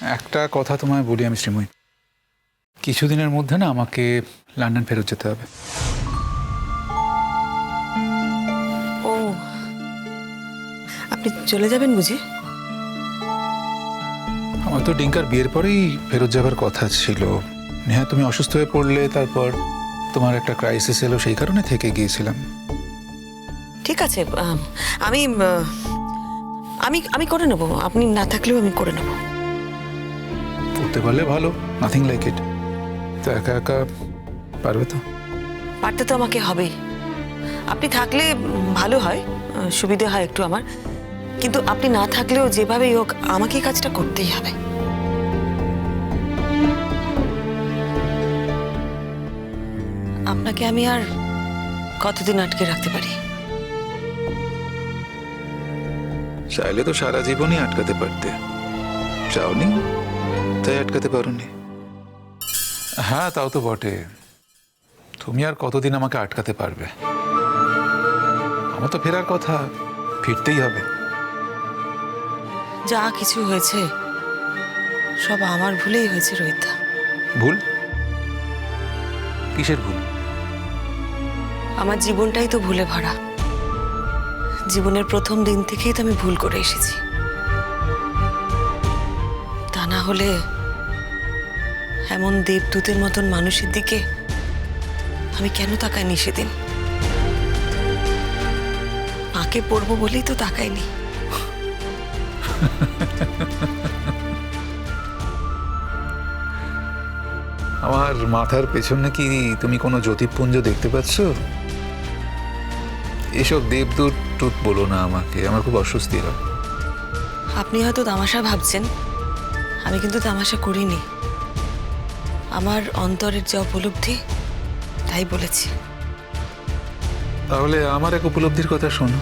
একটা কথা তোমায় বলি আমি শ্রীময়ী। কিছুদিনের মধ্যে না আমাকে লন্ডন ফেরত যেতে হবে। ও আপনি চলে যাবেন বুঝি? আমার তো ডিঙ্কার বিয়ের পরেই ফেরত যাবার কথা ছিল। নেহা তুমি অসুস্থ হয়ে পড়লে তারপর তোমার একটা ক্রাইসিস এলো সেই কারণে থেকে গিয়েছিলাম। ঠিক আছে আম, আমি আমি করে নেব। আপনি না থাকলেও আমি করে নেব। করতে পারলে ভালো নাথিং লাইক ইট তো একা একা পারবে তো? পারতে তো আমাকে হবেই। আপনি থাকলে ভালো হয় সুবিধে হয় একটু আমার। কিন্তু আপনি না থাকলেও যেভাবেই হোক আমাকে কাজটা করতেই হবে। আপনাকে আমি আর কতদিন আটকে রাখতে পারি? চাইলে তো সারা জীবনই আটকাতে পারতে। চাওনি? তাই আটকাতে পারোনি। হ্যাঁ তাও তো বটে। তুমি আর কতদিন আমাকে আটকাতে পারবে? আমার তো ফেরার কথা। ফিরতেই হবে। যা কিছু হয়েছে সব আমার ভুলেই হয়েছে রোহিতা। ভুল? কিসের ভুল? আমার জীবনটাই তো ভুলে ভরা। জীবনের প্রথম দিন থেকেই তো আমি ভুল করে এসেছি। তা না হলে এমন দেবদূতের মতন মানুষের দিকে আমি কেন তাকাইনি সেদিন? মাকে পড়ব বলেই তো তাকাইনি। আমার মাথার পেছনে কি তুমি কোনো জ্যোতিপুঞ্জ দেখতে পাচ্ছ? এসব দেবদূত টুত বলো না আমাকে আমার খুব অস্বস্তি হয়। আপনি হয়তো তামাশা ভাবছেন আমি কিন্তু তামাশা করিনি। আমার অন্তরের যে উপলব্ধি তাই বলেছি। তাহলে আমার এক উপলব্ধির কথা শোনো।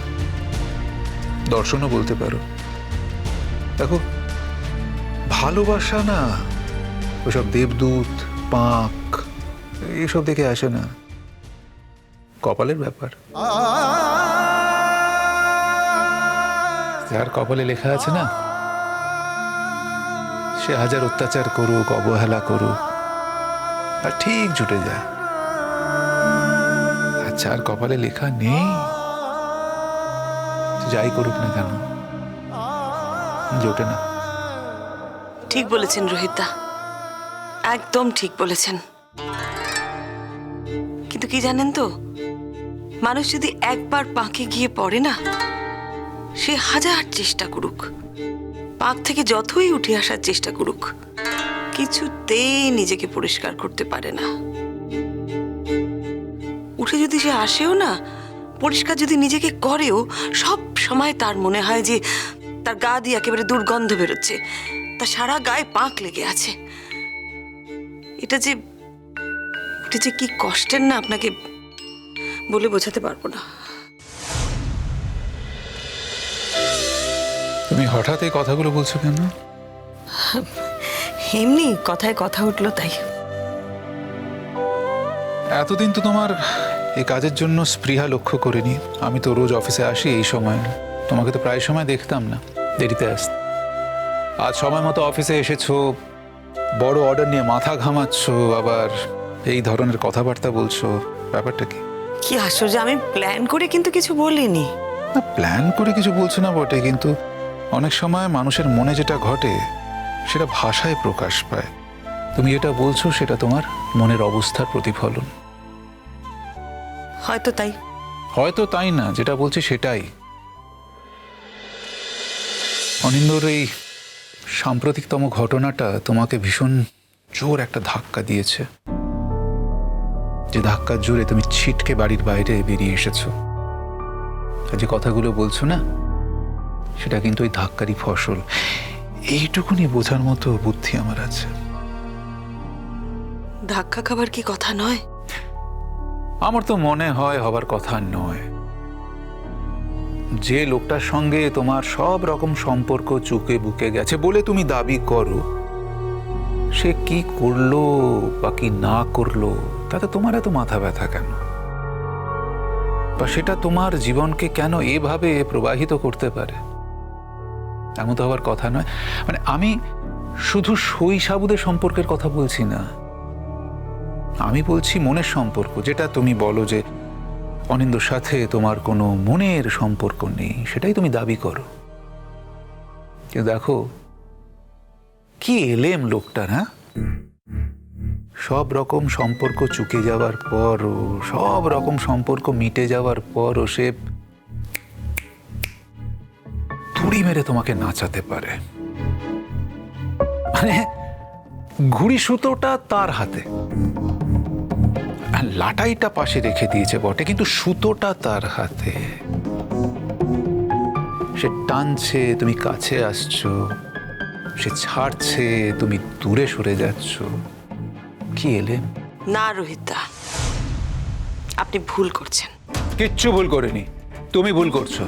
দর্শনও বলতে পারো। দেখো ভালোবাসা না ওসব দেবদূত পাক এইসব দেখে আসে না। কপালের ব্যাপার। যার কপালে লেখা আছে না, সে হাজার অত্যাচার করুক, অবহেলা করুক, আর ঠিক জুটে যায়। আর যার কপালে লেখা নেই যাই করুক না কেন, জোটে না। ঠিক বলেছেন রোহিতদা, একদম ঠিক বলেছেন। কিন্তু কি জানেন তো, মানুষ যদি একবার পাঁকে গিয়ে পড়ে না সে হাজার চেষ্টা করুক। পাক থেকে যতই উঠে আসার চেষ্টা করুক, কিছুতেই নিজেকে পরিষ্কার করতে পারে না। উঠে যদি সে আসেও না, পরিষ্কার যদি নিজেকে করেও, সব সময় তার মনে হয় যে তার গা দিয়ে একেবারে দুর্গন্ধ বেরোচ্ছে, তার সারা গায়ে পাঁক লেগে আছে। এটা যে এটা যে কি কষ্টের না আপনাকে বলে বোঝাতে পারব না। তুমি হঠাৎ এই কথাগুলো বলছো কেন? এমনি কথায় কথা উঠল তাই। এতদিন তো তোমার এই কাজের জন্য স্পৃহা লক্ষ্য করিনি। আমি তো রোজ অফিসে আসি এই সময়। তোমাকে তো প্রায় সময় দেখতাম না। দেরিতে আস। আজ সময় মতো অফিসে এসেছ বড় অর্ডার নিয়ে মাথা ঘামাচ্ছো আবার এই ধরনের কথাবার্তা বলছো। ব্যাপারটা কি? কি আশ্চর্য আমি প্ল্যান করে কিন্তু কিছু বলিনি। না প্ল্যান করে কিছু বলছো না বটে কিন্তু অনেক সময় মানুষের মনে যেটা ঘটে সেটা ভাষায় প্রকাশ পায়। তুমি যেটা বলছো সেটা তোমার মনের অবস্থার প্রতিফলন। হয়তো তাই। হয়তো তাই না যেটা বলছি সেটাই। অনিন্দর এই সাম্প্রতিকতম ঘটনাটা তোমাকে ভীষণ জোর একটা ধাক্কা দিয়েছে। যে ধাক্কার জোরে তুমি ছিটকে বাড়ির বাইরে বেরিয়ে এসেছ। যে কথাগুলো বলছো না সেটা কিন্তু ওই ধাক্কারই ফসল। এইটুকুনি বোঝার মতো বুদ্ধি আমার আছে। ধাক্কা খাবার কি কথা নয়? আমার তো মনে হয় হবার কথা নয়। যে লোকটার সঙ্গে তোমার সব রকম সম্পর্ক চুকে বুকে গেছে বলে তুমি দাবি করো সে কি করল বা কি না করল তাতে তোমার এত মাথা ব্যথা কেন? বা সেটা তোমার জীবনকে কেন এভাবে প্রবাহিত করতে পারে? এমন তো হওয়ার কথা নয়। মানে আমি শুধু সই সাবুদের সম্পর্কের কথা বলছি না। আমি বলছি মনের সম্পর্ক, যেটা তুমি বলো যে অনিন্দর সাথে তোমার কোনো মনের সম্পর্ক নেই, সেটাই তুমি দাবি করো। কিন্তু দেখো, কি এলেম লোকটার হ্যাঁ? সব রকম সম্পর্ক চুকে যাওয়ার পরও, সব রকম সম্পর্ক মিটে যাওয়ার পরও সে তুড়ি মেরে তোমাকে নাচাতে পারে। মানে ঘুড়ি সুতোটা তার হাতে। লাটাইটা পাশে রেখে দিয়েছে বটে কিন্তু সুতোটা তার হাতে। সে টানছে তুমি কাছে আসছো। সে ছাড়ছে তুমি দূরে সরে যাচ্ছ। কি এলে? না রোহিতা। আপনি ভুল করছেন। কিচ্ছু ভুল করেনি। তুমি ভুল করছ।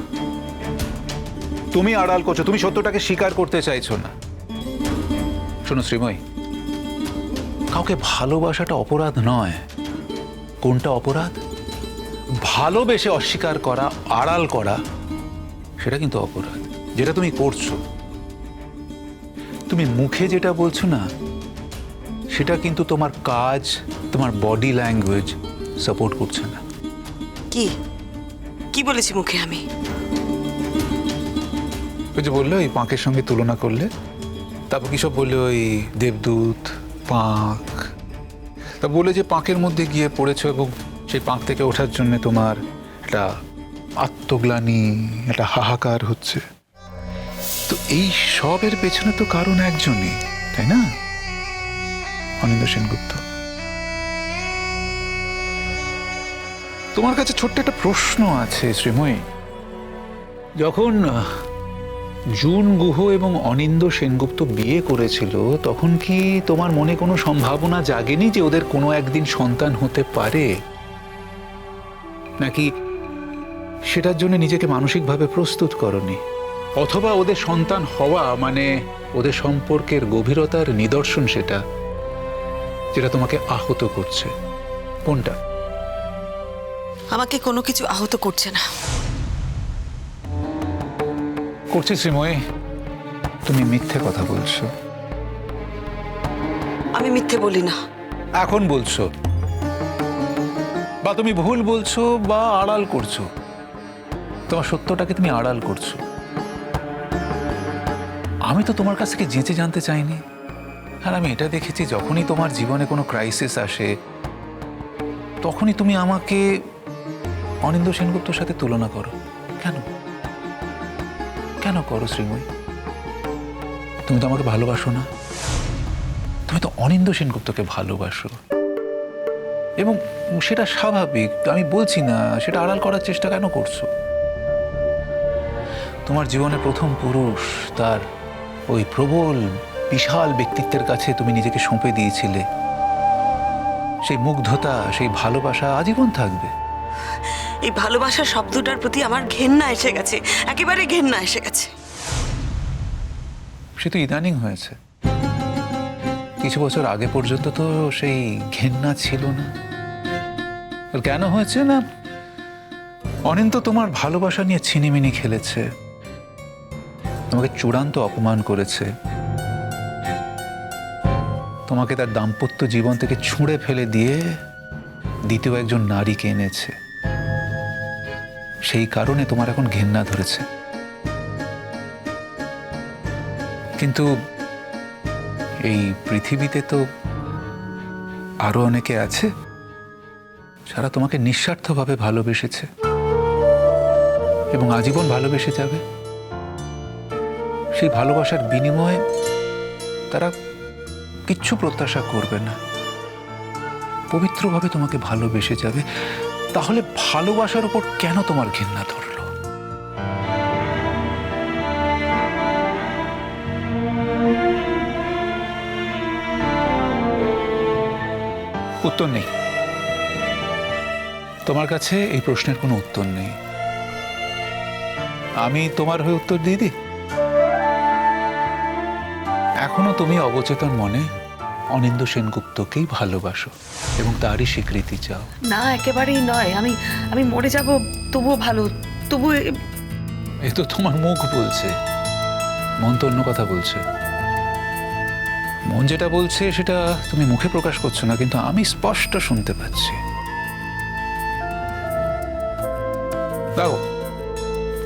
তুমি আড়াল করছ, তুমি সত্যটাকে স্বীকার করতে চাইছো না। শোনো শ্রীময়ী, কাউকে ভালোবাসাটা অপরাধ নয়। কোনটা অপরাধ? ভালোবেসে অস্বীকার করা, আড়াল করা, সেটা কিন্তু অপরাধ। যেটা তুমি করছ, তুমি মুখে যেটা বলছো না, সেটা কিন্তু তোমার কাজ, তোমার বডি ল্যাঙ্গুয়েজ সাপোর্ট করছে না। কি? কি বলেছি মুখে আমি? ওই যে বলল, ওই পাঁকের সঙ্গে তুলনা করলে? তারপর কি সব বললে, ওই দেবদূত, পাঁক? তা বলে যে পাঁকের মধ্যে গিয়ে পড়েছো এবং সেই পাঁক থেকে ওঠার জন্য তোমার একটা আত্মগ্লানি, একটা হাহাকার হচ্ছে। তো এই সবের পেছনে তো কারণ একজনই, তাই না? অনিন্দ সেনগুপ্ত। তোমার কাছে ছোট্ট একটা প্রশ্ন আছে, শ্রীময়ী। যখন জুন গুহ এবং অনিন্দ সেনগুপ্ত বিয়ে করেছিল, তখন কি তোমার মনে কোনো সম্ভাবনা জাগেনি যে ওদের কোনো একদিন সন্তান হতে পারে? নাকি সেটার জন্য নিজেকে মানসিকভাবে প্রস্তুত করনি? অথবা ওদের সন্তান হওয়া মানে ওদের সম্পর্কের গভীরতার নিদর্শন সেটা, যেটা তোমাকে আহত করছে। কোনটা? আমাকে কোনো কিছু আহত করছে না। করছি শ্রীময়ী তুমি মিথ্যে কথা বলছো। আমি মিথ্যে বলি না। এখন বলছো। বা তুমি ভুল বলছো বা আড়াল করছ। তোমার সত্যটাকে তুমি আড়াল করছ। আমি তো তোমার কাছ থেকে যেচে জানতে চাইনি। আর আমি এটা দেখেছি যখনই তোমার জীবনে কোনো ক্রাইসিস আসে তখনই তুমি আমাকে অনিন্দ সেনগুপ্তর সাথে তুলনা করো। কেন? কেন করো, শ্রীময়ী? তুমি তো আমাকে ভালোবাসো না। তুমি তো অনিন্দ সেনগুপ্তকে ভালোবাসো। এবং সেটা স্বাভাবিক আমি বলছি না, সেটা আড়াল করার চেষ্টা কেন করছ? তোমার জীবনে প্রথম পুরুষ, তার ওই প্রবল, বিশাল ব্যক্তিত্বের কাছে তুমি নিজেকে সঁপে দিয়েছিলে। সেই মুগ্ধতা, সেই ভালোবাসা আজীবন থাকবে। এই ভালোবাসা শব্দটার প্রতি আমার ঘেন্না এসে গেছে। একেবারে ঘেন্না এসে গেছে। সে তো ইদানিং হয়েছে। কিছু বছর আগে পর্যন্ত তো সেই ঘেন্না ছিল না। কেন হয়েছে না? অনিন্ত তোমার ভালোবাসা নিয়ে ছিনিমিনি খেলেছে। তোমাকে চূড়ান্ত অপমান করেছে। তোমাকে তার দাম্পত্য জীবন থেকে ছুঁড়ে ফেলে দিয়ে দ্বিতীয় একজন নারীকে এনেছে। সেই কারণে তোমার এখন ঘেন্না ধরেছে। কিন্তু এই পৃথিবীতে তো আরও অনেকে আছে যারা তোমাকে নিঃস্বার্থভাবে ভালোবেসেছে এবং আজীবন ভালোবেসে যাবে। সেই ভালোবাসার বিনিময়ে তারা কিচ্ছু প্রত্যাশা করবে না। পবিত্রভাবে তোমাকে ভালোবেসে যাবে। তাহলে ভালোবাসার উপর কেন তোমার ঘৃণা ধরলো? উত্তর নেই। তোমার কাছে এই প্রশ্নের কোনো উত্তর নেই। আমি তোমার হয়ে উত্তর দিয়ে দিই? এখনও তুমি অবচেতন মনে অনিন্দ সেনগুপ্তকেই ভালোবাসো এবং তারই স্বীকৃতি চাও। না একেবারেই নয়। আমি আমি মরে যাব তবুও ভালো। তবু এ তো তোমার মুখ বলছে। মন তো অন্য কথা বলছে। মন যেটা বলছে সেটা তুমি মুখে প্রকাশ করছ না কিন্তু আমি স্পষ্ট শুনতে পাচ্ছি। দেখো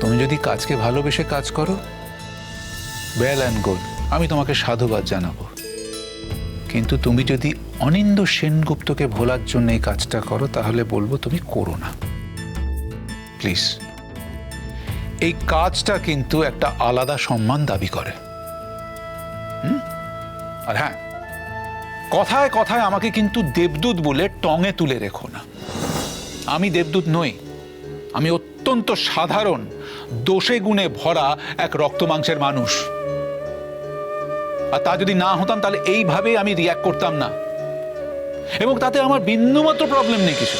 তুমি যদি কাজকে ভালোবেসে কাজ করো ওয়েল অ্যান্ড গুড আমি তোমাকে সাধুবাদ জানাব। কিন্তু তুমি যদি অনিন্দ সেনগুপ্তকে ভোলার জন্য এই কাজটা করো, তাহলে বলব তুমি করো না। প্লিজ এই কাজটা কিন্তু একটা আলাদা সম্মান দাবি করে? আর হ্যাঁ কথায় কথায় আমাকে কিন্তু দেবদূত বলে টঙে তুলে রেখো না। আমি দেবদূত নই, আমি অত্যন্ত সাধারণ, দোষে গুণে ভরা এক রক্ত মাংসের মানুষ। আর তা যদি না হতাম, তাহলে এইভাবে আমি রিয়াক্ট করতাম না। এবং তাতে আমার বিন্দুমাত্র প্রবলেম নেই কিছু।